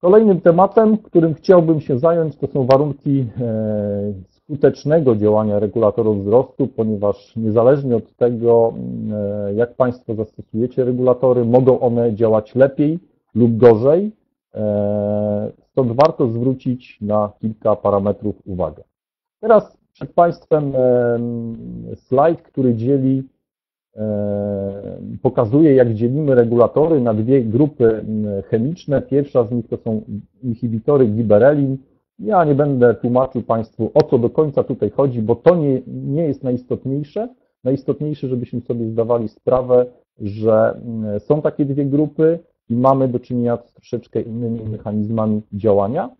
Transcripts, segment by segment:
Kolejnym tematem, którym chciałbym się zająć, to są warunki e, skutecznego działania regulatorów wzrostu, ponieważ niezależnie od tego, e, jak Państwo zastosujecie regulatory, mogą one działać lepiej lub gorzej. E, stąd warto zwrócić na kilka parametrów uwagę. Teraz przed Państwem slajd, który dzieli pokazuje, jak dzielimy regulatory na dwie grupy chemiczne. Pierwsza z nich to są inhibitory giberelin. Ja nie będę tłumaczył Państwu, o co do końca tutaj chodzi, bo to nie, nie jest najistotniejsze. Najistotniejsze, żebyśmy sobie zdawali sprawę, że są takie dwie grupy i mamy do czynienia z troszeczkę innymi mechanizmami działania.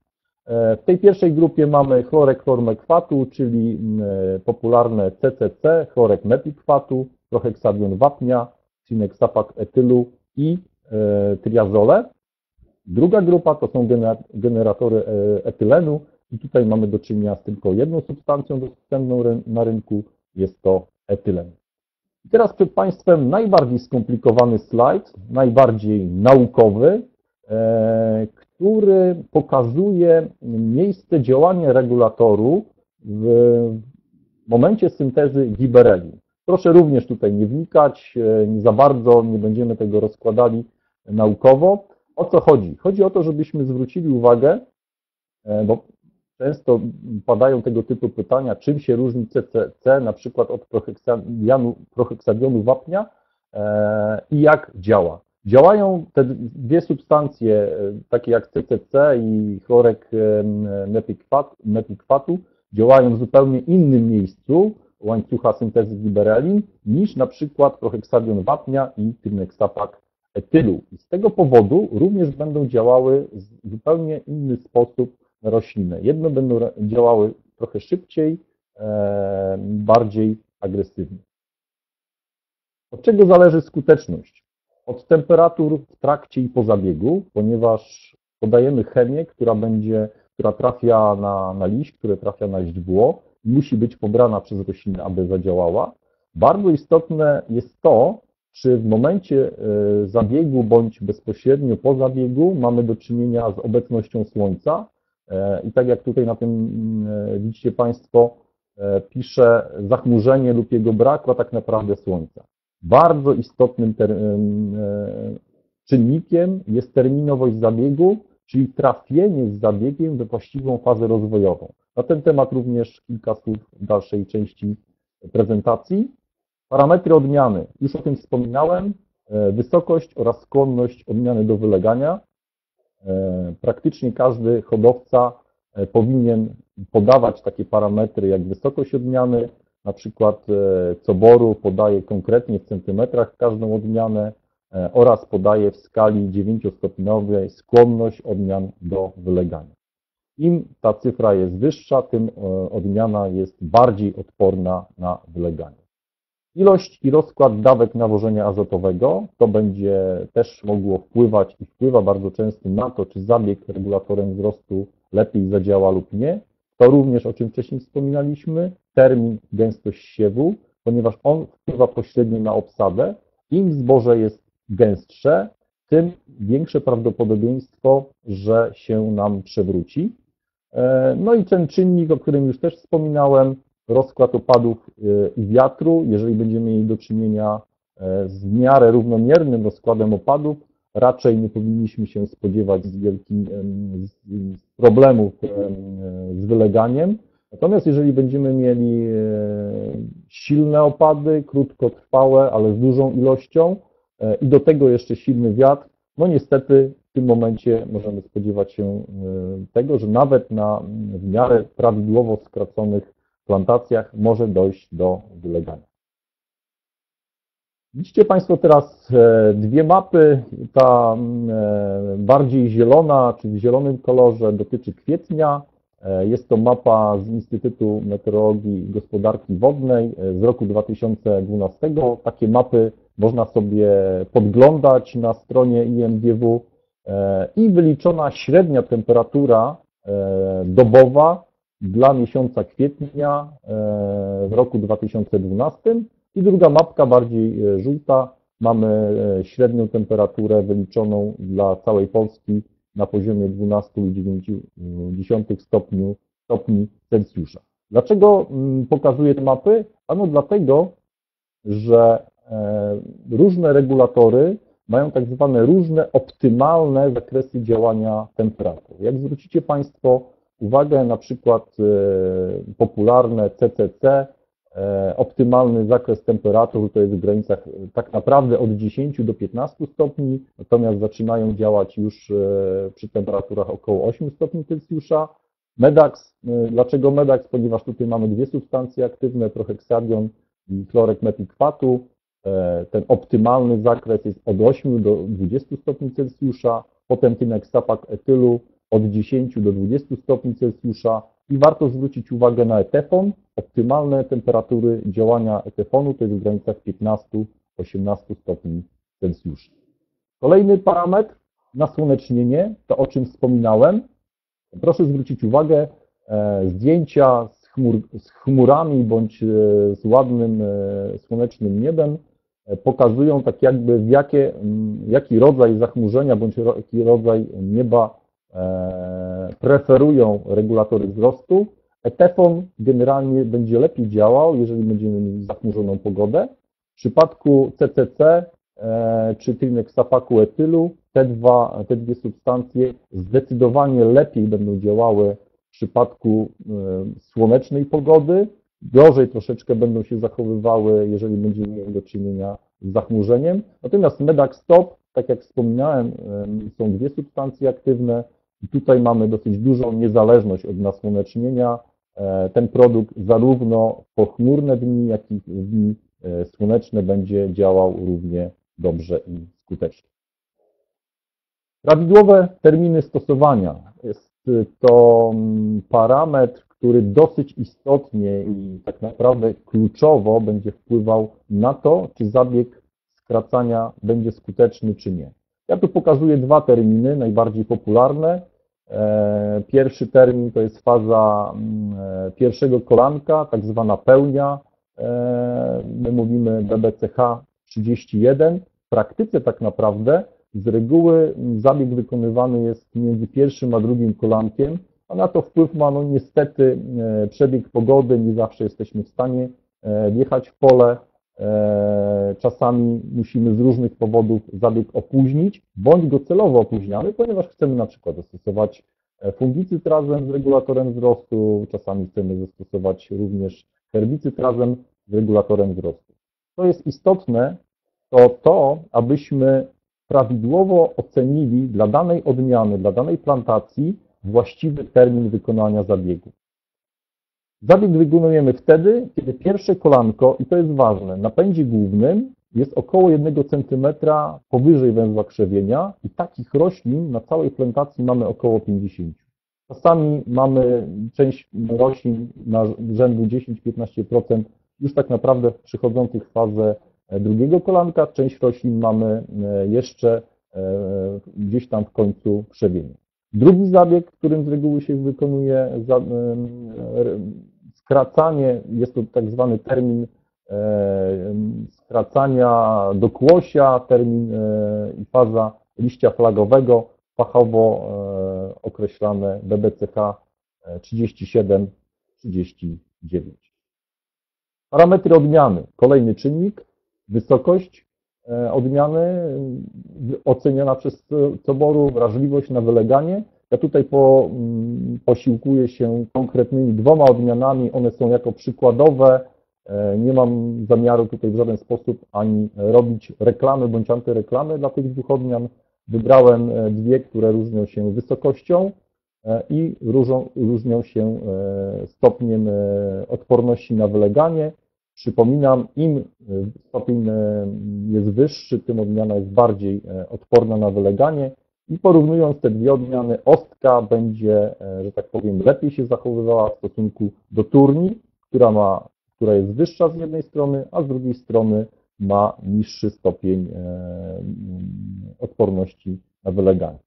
E, w tej pierwszej grupie mamy chlorek chlormekwatu, czyli popularne CCC, chlorek metykwatu, proheksabion wapnia, cineksapak etylu i e, triazole. Druga grupa to są generatory e, etylenu i tutaj mamy do czynienia z tylko jedną substancją dostępną na rynku, jest to etylen. I teraz przed Państwem najbardziej skomplikowany slajd, najbardziej naukowy, e, który pokazuje miejsce działania regulatoru w momencie syntezy giberelin. Proszę również tutaj nie wnikać, e, nie za bardzo, nie będziemy tego rozkładali naukowo. O co chodzi? Chodzi o to, żebyśmy zwrócili uwagę, e, bo często padają tego typu pytania, czym się różni CCC na przykład od proheksabionu wapnia e, i jak działa. Działają te dwie substancje, takie jak CCC i chlorek mepikwatu, działają w zupełnie innym miejscu, łańcucha syntezy liberelin niż na przykład proheksabion wapnia i tyneksapak etylu. I z tego powodu również będą działały w zupełnie inny sposób rośliny. Jedno będą działały trochę szybciej, e, bardziej agresywnie. Od czego zależy skuteczność? Od temperatur w trakcie i po zabiegu, ponieważ podajemy chemię, która będzie, która trafia na, na liść, które trafia na źdźbło, musi być pobrana przez roślinę, aby zadziałała. Bardzo istotne jest to, czy w momencie e, zabiegu bądź bezpośrednio po zabiegu mamy do czynienia z obecnością słońca. E, I tak jak tutaj na tym e, widzicie Państwo, pisze zachmurzenie lub jego brak, a tak naprawdę słońca. Bardzo istotnym czynnikiem jest terminowość zabiegu, czyli trafienie z zabiegiem we właściwą fazę rozwojową. Na ten temat również kilka słów w dalszej części prezentacji. Parametry odmiany. Już o tym wspominałem. E, wysokość oraz skłonność odmiany do wylegania. E, praktycznie każdy hodowca e, powinien podawać takie parametry jak wysokość odmiany, na przykład coboru podaje konkretnie w centymetrach każdą odmianę oraz podaje w skali 9-stopniowej skłonność odmian do wylegania. Im ta cyfra jest wyższa, tym e, odmiana jest bardziej odporna na wyleganie. Ilość i rozkład dawek nawożenia azotowego to będzie też mogło wpływać i wpływa bardzo często na to, czy zabieg regulatorem wzrostu lepiej zadziała lub nie. To również, o czym wcześniej wspominaliśmy, termin, gęstość siewu, ponieważ on wpływa pośrednio na obsadę. Im zboże jest gęstsze, tym większe prawdopodobieństwo, że się nam przewróci. E, no i ten czynnik, o którym już też wspominałem, rozkład opadów e, i wiatru, jeżeli będziemy mieli do czynienia e, z w miarę równomiernym rozkładem opadów, raczej nie powinniśmy się spodziewać z wielkim z problemów z wyleganiem. Natomiast jeżeli będziemy mieli silne opady, krótkotrwałe, ale z dużą ilością i do tego jeszcze silny wiatr, no niestety w tym momencie możemy spodziewać się e, tego, że nawet na w miarę prawidłowo skraconych plantacjach może dojść do wylegania. Widzicie Państwo teraz e, dwie mapy. Ta e, bardziej zielona, czyli w zielonym kolorze dotyczy kwietnia. Jest to mapa z Instytutu Meteorologii i Gospodarki Wodnej z roku 2012. Takie mapy można sobie podglądać na stronie IMGW. E, i wyliczona średnia temperatura e, dobowa dla miesiąca kwietnia e, w roku 2012 i druga mapka bardziej żółta, mamy średnią temperaturę wyliczoną dla całej Polski na poziomie 12,9 stopniu, stopni Celsjusza. Dlaczego mm, pokazuję te mapy? Ano dlatego, że różne regulatory mają tak zwane różne optymalne zakresy działania temperatur. Jak zwrócicie Państwo uwagę, na przykład e, popularne CCC, e, optymalny zakres temperatur to jest w granicach tak naprawdę od 10 do 15 stopni, natomiast zaczynają działać już przy temperaturach około 8 stopni Celsjusza. Medax, dlaczego Medax? Ponieważ tutaj mamy dwie substancje aktywne, proheksadion i chlorek metikwatu. E, ten optymalny zakres jest od 8 do 20 stopni Celsjusza, potem tyneksapak etylu od 10 do 20 stopni Celsjusza i warto zwrócić uwagę na etefon. Optymalne temperatury działania etefonu to jest w granicach 15-18 stopni Celsjusza. Kolejny parametr, nasłonecznienie, to o czym wspominałem. Proszę zwrócić uwagę, e, zdjęcia z, chmur, z chmurami bądź e, z ładnym słonecznym niebem pokazują tak jakby w jakie, jaki rodzaj zachmurzenia bądź jaki rodzaj nieba e, preferują regulatory wzrostu. Etefon generalnie będzie lepiej działał, jeżeli będziemy mieli zachmurzoną pogodę. W przypadku CCC e, czy trineksapaku etylu te, dwa, te dwie substancje zdecydowanie lepiej będą działały w przypadku e, słonecznej pogody, gorzej troszeczkę będą się zachowywały, jeżeli będziemy mieli do czynienia z zachmurzeniem. Natomiast medak stop, tak jak wspominałem, są dwie substancje aktywne i tutaj mamy dosyć dużą niezależność od nasłonecznienia. E, ten produkt zarówno w pochmurne dni, jak i w dni e, słoneczne będzie działał równie dobrze i skutecznie. Prawidłowe terminy stosowania. Jest to parametr, który dosyć istotnie i tak naprawdę kluczowo będzie wpływał na to, czy zabieg skracania będzie skuteczny, czy nie. Ja tu pokazuję dwa terminy, najbardziej popularne. E, pierwszy termin to jest faza mm, e, pierwszego kolanka, tak zwana pełnia. E, my mówimy BBCH 31. W praktyce tak naprawdę z reguły zabieg wykonywany jest między pierwszym a drugim kolankiem, a na to wpływ ma no niestety e, przebieg pogody, nie zawsze jesteśmy w stanie e, wjechać w pole. E, czasami musimy z różnych powodów zabieg opóźnić, bądź go celowo opóźniamy, ponieważ chcemy na przykład zastosować fungicyd razem z regulatorem wzrostu, czasami chcemy zastosować również herbicyd razem z regulatorem wzrostu. Co jest istotne, to to, abyśmy prawidłowo ocenili dla danej odmiany, dla danej plantacji właściwy termin wykonania zabiegu. Zabieg wykonujemy wtedy, kiedy pierwsze kolanko, i to jest ważne, na pędzie głównym jest około 1 cm powyżej węzła krzewienia i takich roślin na całej plantacji mamy około 50. Czasami mamy część roślin na rzędu 10-15% już tak naprawdę przychodzących w fazę drugiego kolanka, część roślin mamy e, jeszcze e, gdzieś tam w końcu krzewienia. Drugi zabieg, którym z reguły się wykonuje skracanie, jest to tak zwany termin skracania do kłosia, termin e, i faza liścia flagowego, fachowo e, określane BBCH 37-39. Parametry odmiany. Kolejny czynnik, wysokość E, odmiany oceniana przez coboru, wrażliwość na wyleganie. Ja tutaj po, mm, posiłkuję się konkretnymi dwoma odmianami, one są jako przykładowe. E, nie mam zamiaru tutaj w żaden sposób ani robić reklamy bądź antyreklamy dla tych dwóch odmian. Wybrałem e, dwie, które różnią się wysokością i różnią się stopniem odporności na wyleganie. Przypominam, im e, stopień e, jest wyższy, tym odmiana jest bardziej e, odporna na wyleganie i porównując te dwie odmiany, ostka będzie, że tak powiem, lepiej się zachowywała w stosunku do turni, która, ma, która jest wyższa z jednej strony, a z drugiej strony ma niższy stopień odporności na wyleganie.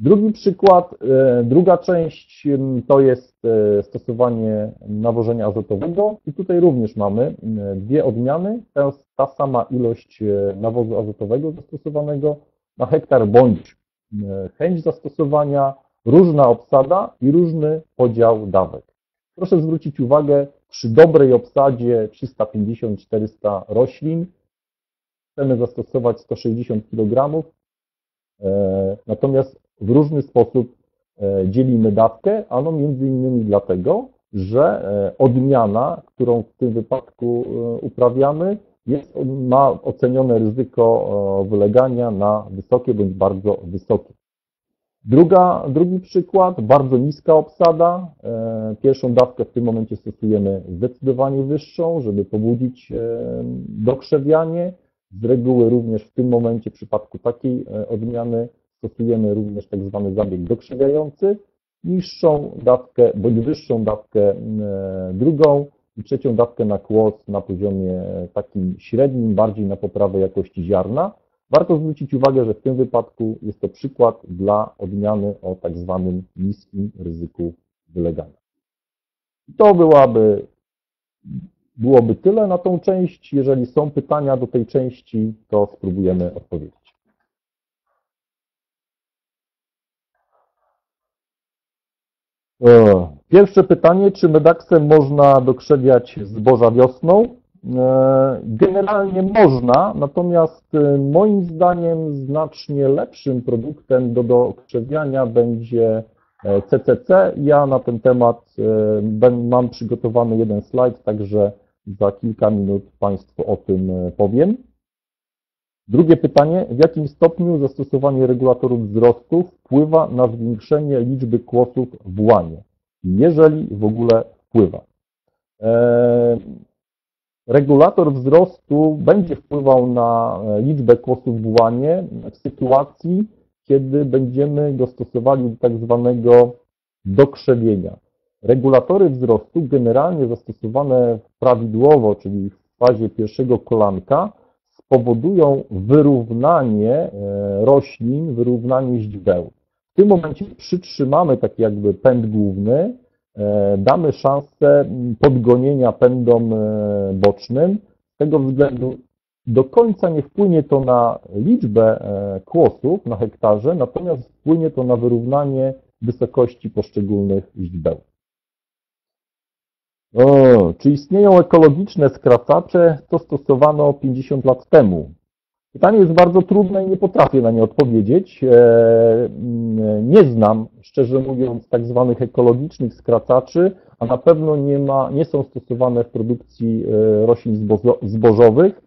Drugi przykład, e, druga część to jest e, stosowanie nawożenia azotowego. I tutaj również mamy dwie odmiany, jest ta sama ilość e, nawozu azotowego zastosowanego. Na hektar bądź chęć zastosowania, różna obsada i różny podział dawek. Proszę zwrócić uwagę, przy dobrej obsadzie 350-400 roślin chcemy zastosować 160 kg, natomiast w różny sposób e, dzielimy dawkę, ano między innymi dlatego, że e, odmiana, którą w tym wypadku e, uprawiamy, jest, ma ocenione ryzyko wylegania na wysokie bądź bardzo wysokie. Druga, drugi przykład, bardzo niska obsada. Pierwszą dawkę w tym momencie stosujemy zdecydowanie wyższą, żeby pobudzić dokrzewianie. Z reguły również w tym momencie w przypadku takiej odmiany stosujemy również tak zwany zabieg dokrzewiający, niższą dawkę bądź wyższą dawkę drugą i trzecią dawkę na kłos na poziomie takim średnim, bardziej na poprawę jakości ziarna. Warto zwrócić uwagę, że w tym wypadku jest to przykład dla odmiany o tak zwanym niskim ryzyku wylegania. To byłaby, byłoby tyle na tą część. Jeżeli są pytania do tej części, to spróbujemy odpowiedzieć. E, pierwsze pytanie, czy medaksem można dokrzewiać zboża wiosną? E, generalnie można, natomiast e, moim zdaniem znacznie lepszym produktem do dokrzewiania będzie CCC. Ja na ten temat mam przygotowany jeden slajd, także za kilka minut Państwu o tym powiem. Drugie pytanie, w jakim stopniu zastosowanie regulatorów wzrostu wpływa na zwiększenie liczby kłosów w łanie, jeżeli w ogóle wpływa? E, regulator wzrostu będzie wpływał na liczbę kłosów w łanie w sytuacji, kiedy będziemy go stosowali do tak zwanego dokrzewienia. Regulatory wzrostu generalnie zastosowane prawidłowo, czyli w fazie pierwszego kolanka, powodują wyrównanie e, roślin, wyrównanie źdźbeł. W tym momencie przytrzymamy taki jakby pęd główny, e, damy szansę podgonienia pędom e, bocznym. Z tego względu do końca nie wpłynie to na liczbę kłosów na hektarze, natomiast wpłynie to na wyrównanie wysokości poszczególnych źdźbeł. O, czy istnieją ekologiczne skracacze? To stosowano 50 lat temu. Pytanie jest bardzo trudne i nie potrafię na nie odpowiedzieć. E, mm, nie znam, szczerze mówiąc, tak zwanych ekologicznych skracaczy, a na pewno nie, ma, nie są stosowane w produkcji e, roślin zbożowych.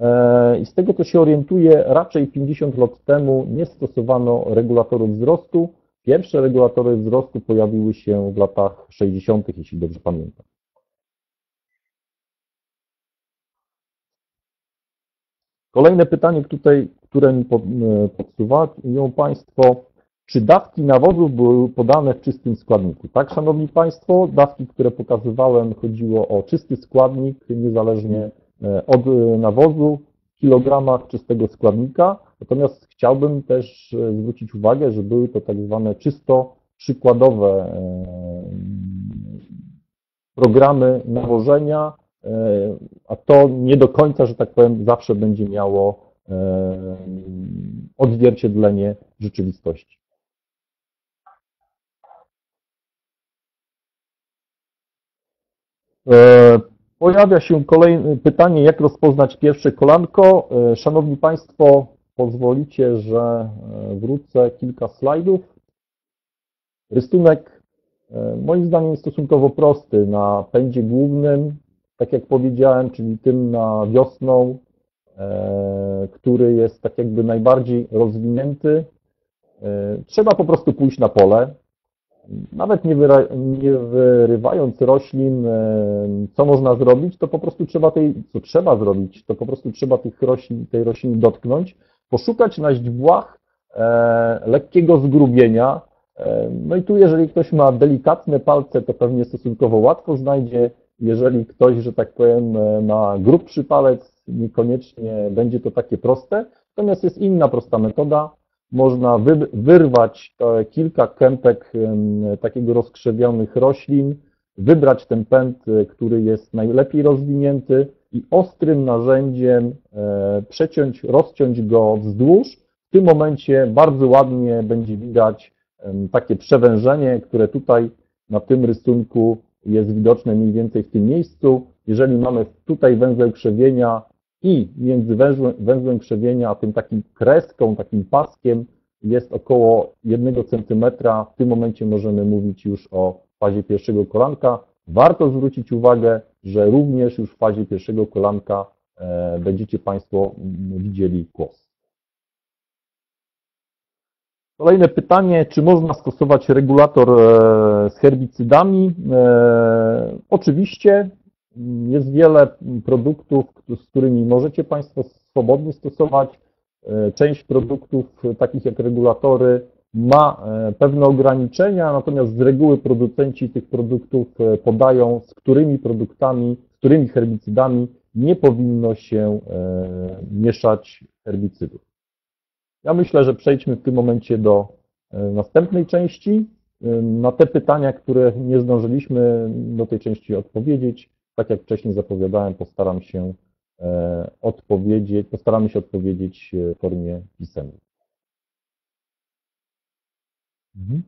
E, I z tego, co się orientuję, raczej 50 lat temu nie stosowano regulatorów wzrostu. Pierwsze regulatory wzrostu pojawiły się w latach 60., jeśli dobrze pamiętam. Kolejne pytanie, tutaj, które mi e, podsuwają Państwo, czy dawki nawozów były podane w czystym składniku? Tak, Szanowni Państwo, dawki, które pokazywałem, chodziło o czysty składnik, niezależnie e, od e, nawozu, w kilogramach czystego składnika. Natomiast chciałbym też zwrócić uwagę, że były to tak zwane czysto przykładowe programy nawożenia, a to nie do końca, że tak powiem, zawsze będzie miało e, odzwierciedlenie rzeczywistości. E, pojawia się kolejne pytanie, jak rozpoznać pierwsze kolanko. E, szanowni Państwo, pozwolicie, że wrócę kilka slajdów. Rysunek moim zdaniem stosunkowo prosty. Na pędzie głównym tak jak powiedziałem, czyli tym na wiosną, e, który jest tak jakby najbardziej rozwinięty. E, trzeba po prostu pójść na pole, nawet nie, nie wyrywając roślin, e, co można zrobić, to po prostu trzeba tej, co trzeba zrobić, to po prostu trzeba tych roślin, tej rośliny dotknąć, poszukać na źdźbłach lekkiego zgrubienia. No i tu, jeżeli ktoś ma delikatne palce, to pewnie stosunkowo łatwo znajdzie jeżeli ktoś, że tak powiem, e, ma grubszy palec, niekoniecznie będzie to takie proste. Natomiast jest inna prosta metoda. Można wyrwać kilka kępek takiego rozkrzewionych roślin, wybrać ten pęd, e, który jest najlepiej rozwinięty i ostrym narzędziem e, przeciąć, rozciąć go wzdłuż. w tym momencie bardzo ładnie będzie widać takie przewężenie, które tutaj na tym rysunku jest widoczne mniej więcej w tym miejscu. Jeżeli mamy tutaj węzeł krzewienia i między węzłem, węzłem krzewienia a tym takim kreską, takim paskiem jest około 1 cm, w tym momencie możemy mówić już o fazie pierwszego kolanka. Warto zwrócić uwagę, że również już w fazie pierwszego kolanka e, będziecie Państwo widzieli kłos. Kolejne pytanie, czy można stosować regulator e, z herbicydami? E, Oczywiście jest wiele produktów, z którymi możecie Państwo swobodnie stosować. E, Część produktów, takich jak regulatory, ma pewne ograniczenia, natomiast z reguły producenci tych produktów podają, z którymi produktami, z którymi herbicydami nie powinno się mieszać herbicydów. Ja myślę, że przejdźmy w tym momencie do e, następnej części. E, Na te pytania, które nie zdążyliśmy do tej części odpowiedzieć, tak jak wcześniej zapowiadałem, postaram się e, odpowiedzieć, postaramy się odpowiedzieć w formie pisemnej. Mhm.